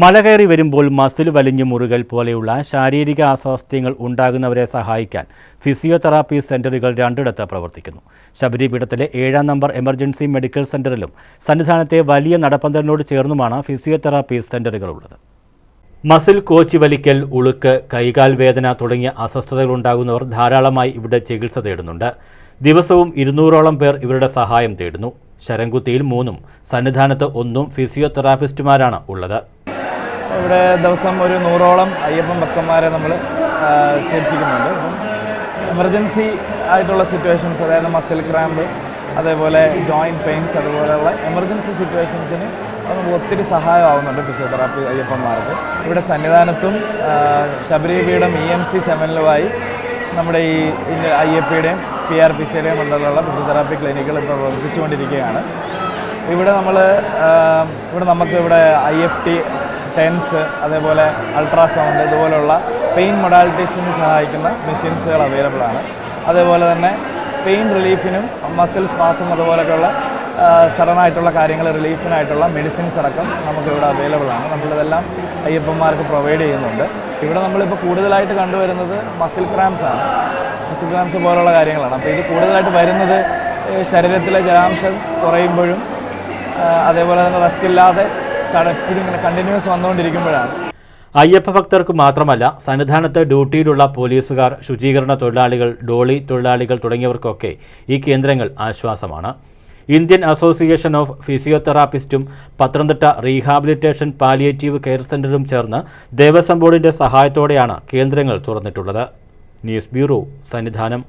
മഴ കയറി വരുമ്പോൾ മസിൽ വലിഞ്ഞു മുറുകൽ പോലെയുള്ള ശാരീരിക അസ്വാസ്ഥ്യങ്ങൾ ഉണ്ടാകുന്നവരെ സഹായിക്കാൻ ഫിസിയോതെറാപ്പി സെന്ററുകൾ രണ്ടിടത്ത് പ്രവർത്തിക്കുന്നു. ശബരിപീഠത്തിലെ ഏഴാം നമ്പർ എമർജൻസി മെഡിക്കൽ സെന്ററിലും സന്നിധാനത്തെ വലിയ നടപ്പന്തലിനോട് ചേർന്നുമാണ് ഫിസിയോതെറാപ്പി സെന്ററുകൾ ഉള്ളത്. മസിൽ കോച്ചി വലിക്കൽ ഉളുക്ക് കൈകാൽ വേദന തുടങ്ങിയ അസ്വസ്ഥതകൾ ഉണ്ടാകുന്നവർ ധാരാളമായി ഇവിടെ ചികിത്സ തേടുന്നുണ്ട്. ദിവസവും ഇരുന്നൂറോളം പേർ ഇവരുടെ സഹായം തേടുന്നു. ശരംകുത്തിയിൽ മൂന്നും സന്നിധാനത്ത് ഒന്നും ഫിസിയോതെറാപ്പിസ്റ്റുമാരാണ് ഉള്ളത്. ഇവിടെ ദിവസം ഒരു നൂറോളം അയ്യപ്പൻ ഭക്തന്മാരെ നമ്മൾ ചികിത്സിക്കുന്നുണ്ട്. എമർജൻസി ആയിട്ടുള്ള സിറ്റുവേഷൻസ് അതായത് മസിൽ ക്രാമ്പ് അതേപോലെ ജോയിന്റ് പെയിൻസ് അതുപോലെയുള്ള എമർജൻസി സിറ്റുവേഷൻസിന് നമുക്ക് ഒത്തിരി സഹായമാവുന്നുണ്ട് ഫിസിയോതെറാപ്പി അയ്യപ്പന്മാർക്ക്. ഇവിടെ സന്നിധാനത്തും ശബരിപീഠം ഇ എം സി സെവനിലുമായി നമ്മുടെ ഈ അയ്യപ്പയുടെയും പി ആർ പി സിയുടെയും മണ്ഡലമുള്ള ഫിസിയോതെറാപ്പി ക്ലിനിക്കുകൾ ഇപ്പോൾ പ്രവർത്തിച്ചുകൊണ്ടിരിക്കുകയാണ്. ഇവിടെ നമ്മൾ ഇവിടെ നമുക്ക് ഇവിടെ ഐ എഫ് ടി ടെൻസ് അതേപോലെ അൾട്രാസൗണ്ട് ഇതുപോലുള്ള പെയിൻ മൊഡാലിറ്റീസിന് സഹായിക്കുന്ന മെഷീൻസുകൾ അവൈലബിൾ ആണ്. അതേപോലെ തന്നെ പെയിൻ റിലീഫിനും മസിൽ സ്പാസം അതുപോലെയൊക്കെയുള്ള സഡനായിട്ടുള്ള കാര്യങ്ങൾ റിലീഫിനായിട്ടുള്ള മെഡിസിൻസ് അടക്കം നമുക്കിവിടെ അവൈലബിൾ ആണ്. നമ്മളിതെല്ലാം അയ്യപ്പന്മാർക്ക് പ്രൊവൈഡ് ചെയ്യുന്നുണ്ട്. ഇവിടെ നമ്മളിപ്പോൾ കൂടുതലായിട്ട് കണ്ടുവരുന്നത് മസിൽ ക്രാംസ് ആണ്. മസിൽ ക്രാംസ് പോലുള്ള കാര്യങ്ങളാണ്. അപ്പോൾ ഇത് കൂടുതലായിട്ട് വരുന്നത് ശരീരത്തിലെ ജലാംശം കുറയുമ്പോഴും അതേപോലെ തന്നെ റെസ്റ്റ് ഇല്ലാതെ കണ്ടിന്യൂസ് വന്നുകൊണ്ടിരിക്കുമ്പോഴാണ്. അയ്യപ്പ ഭക്തർക്ക് മാത്രമല്ല സന്നിധാനത്ത് ഡ്യൂട്ടിയിലുള്ള പോലീസുകാർ ശുചീകരണ തൊഴിലാളികൾ ഡോളി തൊഴിലാളികൾ തുടങ്ങിയവർക്കൊക്കെ ഈ കേന്ദ്രങ്ങൾ ആശ്വാസമാണ്. ഇന്ത്യൻ അസോസിയേഷൻ ഓഫ് ഫിസിയോതെറാപ്പിസ്റ്റും പത്തനംതിട്ട റീഹാബിലിറ്റേഷൻ പാലിയേറ്റീവ് കെയർ സെന്ററും ചേർന്ന് ദേവസ്വം ബോർഡിന്റെ സഹായത്തോടെയാണ് കേന്ദ്രങ്ങൾ തുറന്നിട്ടുള്ളത്. News bureau Sannidhanam.